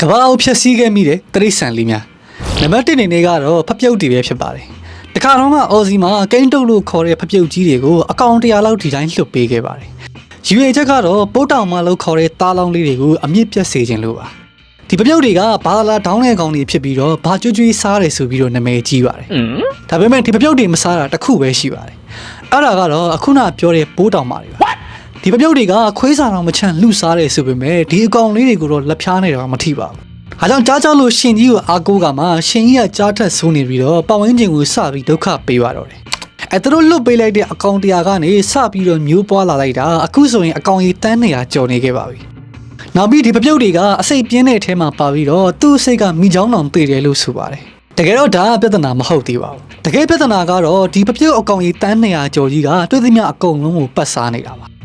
ကဘာအုပ်ဖြက်စီးခဲ့မိတဲ့တရိษံလေးများနံပါတ်1အနေနဲ့ကတော့ဖပြုတ်တွေပဲဖြစ်ပါတယ်တခါတော့ကအော်စီမှာကိန်းတုတ်လို့ခေါ်တဲ့ဖပြုတ်ကြီးတွေကိုအကောင့်တရာလောက်ဒီတိုင်းလွှတ်ပေးခဲ့ပါတယ်ယူရချက်ကတော့ပိုးတောင်မလို့ခေါ်တဲ့သားလောင်းလေးတွေကိုအမြင့်ပြတ်စေခြင်းလို့ပါဒီဖပြုတ်တွေကဘာလာဒေါင်းတဲ့ကောင်တွေဖြစ်ပြီးတော့ဘာကျွတ်ကျွေးစားတယ်ဆိုပြီးတော့နာမည်ကြီးပါတယ်ဒါပေမဲ့ဒီဖပြုတ်တွေမစားတာတစ်ခုပဲရှိပါတယ်အဲ့ဒါကတော့အခုနပြောတဲ့ပိုးတောင်မာတွေပါ ဒီပပြုတ်တွေကခွေးစာတော်မချန့်လှစားတယ်ဆိုပေမဲ့ဒီအကောင်လေးတွေကိုတော့လက်ဖြားနေတော့မထိပါဘူး။အားကြောင့်ကြားကြောက်လို့ရှင်ကြီးကိုအားကိုးကမှရှင်ကြီးကကြားထက်ဆိုးနေပြီးတော့ပတ်ဝန်းကျင်ကိုစပြီးဒုက္ခပေးပါတော့တယ်။အဲသူတို့လွတ်ပေးလိုက်တဲ့အကောင်တရားကနေစပြီးတော့မျိုးပွားလာလိုက်တာအခုဆိုရင်အကောင်ကြီးတန်းနေရကြော်နေခဲ့ပါပြီ။နောက်ပြီးဒီပပြုတ်တွေကအစိတ်ပြင်းတဲ့အထဲမှာပါပြီးတော့သူ့အစိတ်ကမိချောင်းတောင်တည်တယ်လို့ဆိုပါတယ်။တကယ်တော့ဒါကပြဿနာမဟုတ်သေးပါဘူး။တကယ်ပြဿနာကတော့ဒီပပြုတ်အကောင်ကြီးတန်းနေရကြော်ကြီးကတွေ့သမျှအကုန်လုံးကိုပတ်စားနေတာပါ။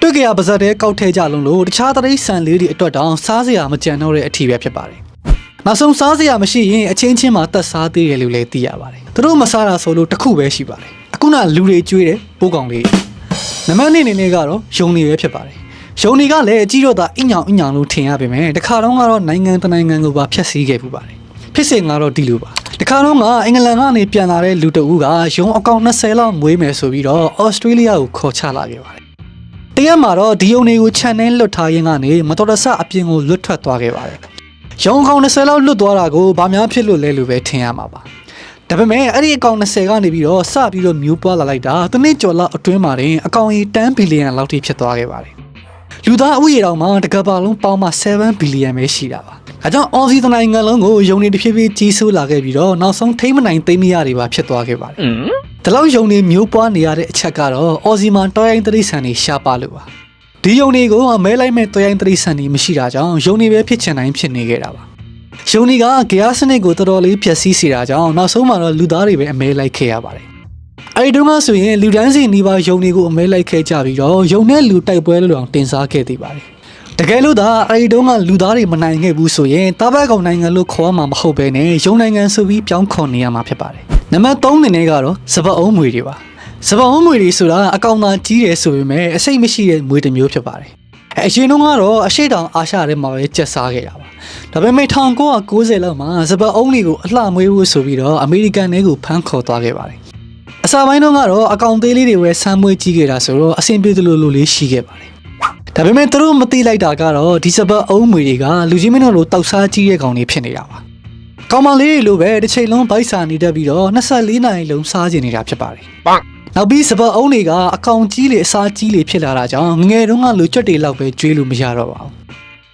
တွေ့ကြရပါဇက်တဲ့ကောက်ထဲကြလုံးလို့တခြားတရိษံလေးတွေအတွက်တောင်စားစရာမကြံတော့တဲ့အထီပဲဖြစ်ပါတယ်။နောက်ဆုံးစားစရာမရှိရင်အချင်းချင်းမှာတက်စားသေးတယ်လို့လည်းသိရပါတယ်။သူတို့မစားတာဆိုလို့တစ်ခုပဲရှိပါတယ်။အခုနလူတွေကျွေးတယ်ပိုးကောင်လေး။နံပါတ်2အနေနဲ့ကတော့ယုံနေပဲဖြစ်ပါတယ်။ယုံနေကလည်းအကြီးတော့သာအညောင်အညောင်လို့ထင်ရပေမဲ့တခါတော့ကတော့နိုင်ငံတနိုင်ငံကိုပါဖျက်ဆီးခဲ့ပူပါတယ်။ဖြစ်စဉ်ကတော့ဒီလိုပါ။တခါတော့ကအင်္ဂလန်ကနေပြန်လာတဲ့လူတအူးကယုံအကောင်20လောက်မွေးမယ်ဆိုပြီးတော့ဩစတြေးလျကိုခေါ်ချလာခဲ့ပါတယ်။ တရက်မှာတော့ဒီယုံတွေကိုခြံထဲလွတ်ထားရင်းကနေမတော်တဆအပြင်ကိုလွတ်ထွက်သွားခဲ့ပါတယ်။ရုံကောင်20လောက်လွတ်သွားတာကိုဘာများဖြစ်လို့လဲလို့ပဲထင်ရမှာပါ။ဒါပေမဲ့အဲ့ဒီအကောင်20ကနေပြီးတော့စပြီးတော့မျိုးပွားလာလိုက်တာတနေ့ကျော်လောက်အတွင်းမှာတင်အကောင်ကြီး10ဘီလီယံလောက်ထိဖြစ်သွားခဲ့ပါတယ်။လူသားအဥယျာဉ်တော်မှာတကဘာလုံးပေါင်းမှ7ဘီလီယံပဲရှိတာပါ။ အဲကြောင့်အော်စီတနိုင်ငံလုံးကိုယုံနေတစ်ဖြည်းဖြည်းကြီးဆိုးလာခဲ့ပြီးတော့နောက်ဆုံးထိမ့်မနိုင်သိမ်းမရတွေပါဖြစ်သွားခဲ့ပါတယ်။ဒီလောက်ယုံနေမျိုးပွားနေရတဲ့အချက်ကတော့အော်စီမန်တော်ရင်တရိษံနေရှားပါလို့ပါဒီယုံတွေကိုအမဲလိုက်မဲ့တော်ရင်တရိษံနေမရှိတာကြောင့်ယုံနေပဲဖြစ်ချင်တိုင်းဖြစ်နေခဲ့တာပါယုံနေကဂေယစနစ်ကိုတော်တော်လေးဖျက်ဆီးစေတာကြောင့်နောက်ဆုံးမှာတော့လူသားတွေပဲအမဲလိုက်ခဲ့ရပါတယ်အဲဒီတုန်းကဆိုရင်လူတန်းစီနေပါယုံနေကိုအမဲလိုက်ခဲ့ကြပြီးတော့ယုံနဲ့လူတိုက်ပွဲလို့အောင်တင်စားခဲ့သေးပါတယ် တကယ်လို့သာအဲဒီတုန်းကလူသားတွေမနိုင်ခဲ့ဘူးဆိုရင်တာဘက်ကောင်နိုင်ငံလို့ခေါ်မှာမဟုတ်ဘဲနဲ့ယုံနိုင်ငံဆိုပြီးပြောင်းခေါ်နေရမှာဖြစ်ပါတယ်နံပါတ်3အနေနဲ့ကတော့စပတ်အုံးမွေတွေပါစပတ်အုံးမွေတွေဆိုတာအကောင်သာကြီးတယ်ဆိုပေမဲ့အစိတ်မရှိတဲ့မွေတစ်မျိုးဖြစ်ပါတယ်အဲအရင်တုန်းကတော့အရှိတောင်အာရှထဲမှာပဲကျက်စားခဲ့တာပါဒါပေမဲ့1990လောက်မှာစပတ်အုံးတွေကိုအလှမွေးဖို့ဆိုပြီးတော့အမေရိကန်တွေကိုဖမ်းခေါ်သွားခဲ့ပါတယ်အစာပိုင်းတုန်းကတော့အကောင်သေးလေးတွေပဲဆမ်းမွေးကြီးခဲ့တာဆိုတော့အဆင်ပြေသလိုလိုလေးရှိခဲ့ပါတယ် ဒါပေမဲ့သူတို့မသိလိုက်တာကတော့ဒီစပတ်အုံးမွေတွေကလူကြီးမင်းတို့လိုတောက်စားကြီးတဲ့ကောင်တွေဖြစ်နေတာပါကောင်မလေးတွေလိုပဲတစ်ချိန်လုံးဗိုက်စာနေတတ်ပြီးတော့24နာရီလုံးစားကျင်နေတာဖြစ်ပါတယ်။ပန်းနောက်ပြီးစပတ်အုံးတွေကအကောင်ကြီးလေအစားကြီးလေဖြစ်လာတာကြောင့်ငငယ်တုန်းကလူကြွက်တွေလောက်ပဲကျွေးလို့မရတော့ပါဘူး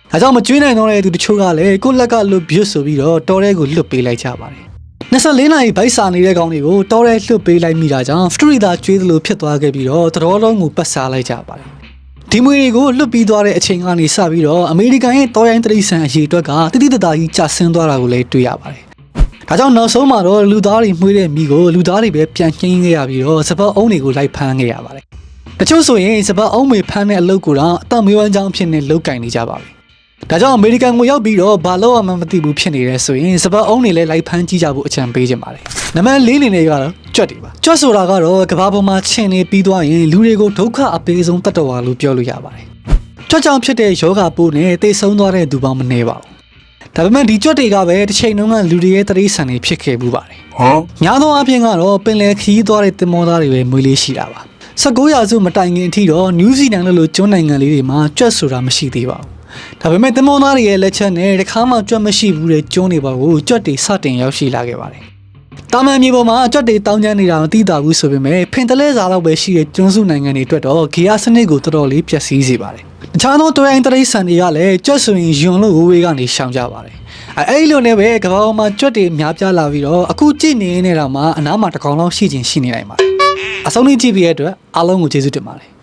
။ဒါကြောင့်မကျွေးနိုင်တော့တဲ့သူတချို့ကလည်းကိုယ့်လက်ကလွတ်ပြွတ်ဆိုပြီးတော့တော်ရဲကိုလွတ်ပေးလိုက်ကြပါတယ်။24နာရီဗိုက်စာနေတဲ့ကောင်တွေကိုတော်ရဲလွတ်ပေးလိုက်မိတာကြောင့်စထရီသာကျွေးသလိုဖြစ်သွားခဲ့ပြီးတော့သတော်လုံးကိုပတ်စားလိုက်ကြပါတယ်။ ဒီမွေတွေကိုလွတ်ပြီးသွားတဲ့အချိန်ကနေစပြီးတော့အမေရိကန်ရဲ့တော်ရိုင်းတရိษံအရေးအတွက်ကတိတိတသားကြီးကျဆင်းသွားတာကိုလည်းတွေ့ရပါတယ်။ဒါကြောင့်နောက်ဆုံးမှာတော့လူသားတွေမှွေးတဲ့မိကိုလူသားတွေပဲပြန်ကျင်းခဲ့ရပြီးတော့စပတ်အုံးတွေကိုလိုက်ဖမ်းခဲ့ရပါတယ်။တချို့ဆိုရင်စပတ်အုံးတွေဖမ်းတဲ့အလုပ်ကိုတော့အသက်မွေးဝမ်းကြောင်းဖြစ်နေလုတ်ကင်နေကြပါပြီ။ ဒါကြောင့်အမေရိကန်ကိုရောက်ပြီးတော့ဘာလို့မှမသိဘူးဖြစ်နေရဲဆိုရင်စပတ်အုံးတွေလည်းလိုက်ဖမ်းကြည့်ကြဖို့အကြံပေးခြင်းပါတယ်။နံပါတ်၄အနေနဲ့ကတော့ကြွက်တွေပါ။ကြွက်ဆိုတာကတော့ကဘာပေါ်မှာခြင်နေပြီးသွားရင်လူတွေကိုဒုက္ခအပေးဆုံးတတ်တော်ဝါလို့ပြောလို့ရပါတယ်။ကြွက်ကြောင့်ဖြစ်တဲ့ယောဂပိုးနဲ့တိတ်ဆုံးသွားတဲ့သူပေါင်းမနေပါဘူး။ဒါပေမဲ့ဒီကြွက်တွေကပဲတစ်ချိန်လုံးကလူတွေရဲ့တရိษံတွေဖြစ်ခဲ့မှုပါတယ်။ဟမ်။ညာသောအပြင်ကတော့ပင်လယ်ခရီးသွားတဲ့တင်မောသားတွေပဲမွေးလေးရှိတာပါ။19ရာစုမတိုင်ခင်အထိတော့နယူးဇီလန်လိုကျွန်းနိုင်ငံလေးတွေမှာကြွက်ဆိုတာမရှိသေးပါဘူး။ ဒါပေမဲ့တင်မောသားတွေရဲ့လက်ချက်နဲ့တစ်ခါမှကြွက်မရှိဘူးတဲ့ကျွန်းတွေပါကိုကြွက်တွေစတင်ရောက်ရှိလာခဲ့ပါတယ်။တာမန်မြေပေါ်မှာကြွက်တွေတောင်းကျမ်းနေတာမသိတာဘူးဆိုပေမဲ့ဖင်တလဲစာလောက်ပဲရှိတဲ့ကျွန်းစုနိုင်ငံတွေအတွက်တော့ဂီယာစနစ်ကိုတော်တော်လေးပျက်စီးစေပါတယ်။အခြားသောတွဲအိမ်တရိษံတွေကလည်းကြွက်ဆိုရင်ယွန်လို့ဝေးဝေးကနေရှောင်ကြပါတယ်။အဲအဲ့လိုနဲ့ပဲကမ္ဘာပေါ်မှာကြွက်တွေများပြားလာပြီးတော့အခုကြည့်နေနေတာမှာအနားမှာတစ်ကောင်လောက်ရှိချင်းရှိနေနိုင်ပါတယ်။အဆုံးထိကြည့်ပြီးတဲ့အတွက်အားလုံးကိုကျေးဇူးတင်ပါတယ်